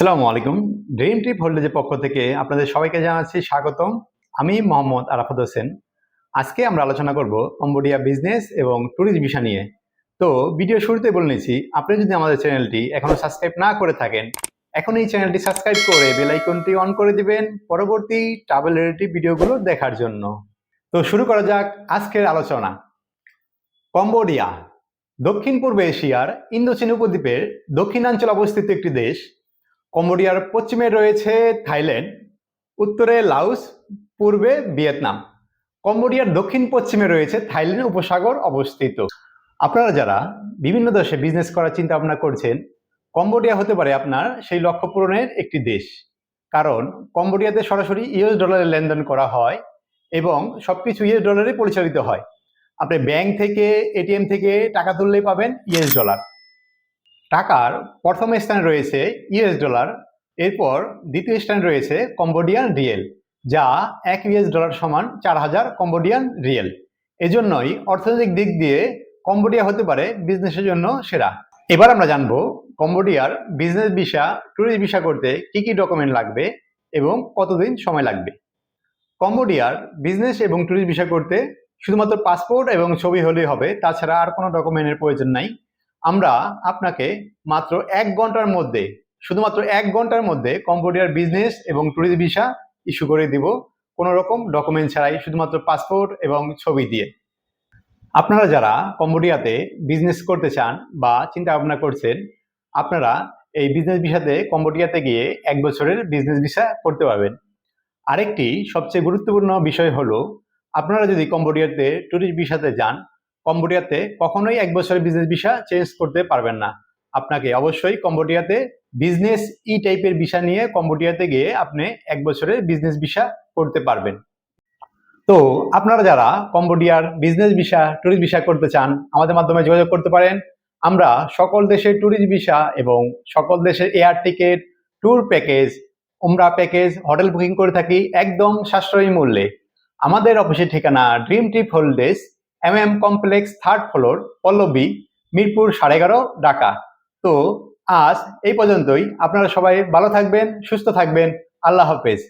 আসসালামু আলাইকুম। Dream trip হোল্ডেজের পক্ষ থেকে আপনাদের সবাইকে জানাচ্ছি স্বাগতম। আমি মোহাম্মদ আরাফাত হোসেন। আজকে আমরা আলোচনা করব কম্বোডিয়া বিজনেস এবং ট্যুরিস্ট ভিসা নিয়ে। তো ভিডিও শুরুতে বলে নিচ্ছি, আপনি যদি আমাদের চ্যানেলটি এখনও সাবস্ক্রাইব না করে থাকেন, এখন এই চ্যানেলটি সাবস্ক্রাইব করে বেল আইকনটি অন করে দিবেন পরবর্তী ট্রাভেল রিলেটিভ ভিডিওগুলো দেখার জন্য। তো শুরু করা যাক আজকের আলোচনা। কম্বোডিয়া দক্ষিণ পূর্ব এশিয়ার ইন্দোচীন উপদ্বীপের দক্ষিণাঞ্চল অবস্থিত একটি দেশ। কম্বোডিয়ার পশ্চিমে রয়েছে থাইল্যান্ড, উত্তরে লাউস পূর্বে ভিয়েতনাম। কম্বোডিয়ার দক্ষিণ পশ্চিমে রয়েছে থাইল্যান্ড উপসাগর অবস্থিত। আপনারা যারা বিভিন্ন দেশে বিজনেস করার চিন্তা ভাবনা করছেন, কম্বোডিয়া হতে পারে আপনার সেই লক্ষ্য পূরণের একটি দেশ। কারণ কম্বোডিয়াতে সরাসরি ইউএস ডলারে লেনদেন করা হয় এবং সব কিছু ইউএস ডলারে পরিচালিত হয়। আপনি ব্যাংক থেকে, এটিএম থেকে টাকা তুললেই পাবেন ইউএস ডলার। টাকার প্রথম স্থানে রয়েছে ইউএস ডলার, এরপর দ্বিতীয় স্থানে রয়েছে কম্বোডিয়ান রিয়েল, যা এক ইউএস ডলার সমান চার হাজার কম্বোডিয়ান রিয়েল। এজন্যই অর্থনৈতিক দিক দিয়ে কম্বোডিয়া হতে পারে বিজনেসের জন্য সেরা। এবার আমরা জানব কম্বোডিয়ার বিজনেস ভিসা ট্যুরিস্ট ভিসা করতে কি কি ডকুমেন্ট লাগবে এবং কতদিন সময় লাগবে। কম্বোডিয়ার বিজনেস এবং ট্যুরিস্ট ভিসা করতে শুধুমাত্র পাসপোর্ট এবং ছবি হলেই হবে, তাছাড়া আর কোনো ডকুমেন্টের প্রয়োজন নাই। আমরা আপনাকে মাত্র এক ঘণ্টার মধ্যে, শুধুমাত্র এক ঘণ্টার মধ্যে কম্বোডিয়ার বিজনেস এবং ট্যুরিস্ট ভিসা ইস্যু করে দিব। কোনো রকম ডকুমেন্ট ছাড়াই শুধুমাত্র পাসপোর্ট এবং ছবি দিয়ে। আপনারা যারা কম্বোডিয়াতে বিজনেস করতে চান বা চিন্তা ভাবনা করছেন, আপনারা এই বিজনেস ভিসাতে কম্বোডিয়াতে গিয়ে এক বছরের বিজনেস ভিসা করতে পারবেন। আরেকটি সবচেয়ে গুরুত্বপূর্ণ বিষয় হলো, আপনারা যদি কম্বোডিয়াতে ট্যুরিস্ট ভিসাতে যান কম্বোডিয়াতে কখনোই এক বছরের বিজনেস ভিসা চেঞ্জ করতে পারবেন না। আপনাকে অবশ্যই কম্বোডিয়াতে বিজনেস ই টাইপের ভিসা নিয়ে কম্বোডিয়াতে গিয়ে আপনি এক বছরের বিজনেস ভিসা করতে পারবেন। তো আপনারা যারা কম্বোডিয়ার বিজনেস ভিসা ট্যুরিস্ট ভিসা করতে চান, আমাদের মাধ্যমে যোগাযোগ করতে পারেন। আমরা সকল দেশের ট্যুরিস্ট ভিসা এবং সকল দেশের এয়ার টিকিট ট্যুর প্যাকেজ উমরা প্যাকেজ হোটেল বুকিং করে থাকি একদম সাশ্রয়ী মূল্যে। আমাদের অফিসের ঠিকানা dream trip holidays M M complex third floor Pallabi, Mirpur সাড়ে এগারো, ঢাকা। তো আজ এই পর্যন্তই। আপনারা সবাই ভালো থাকবেন, সুস্থ থাকবেন। আল্লাহ হাফেজ।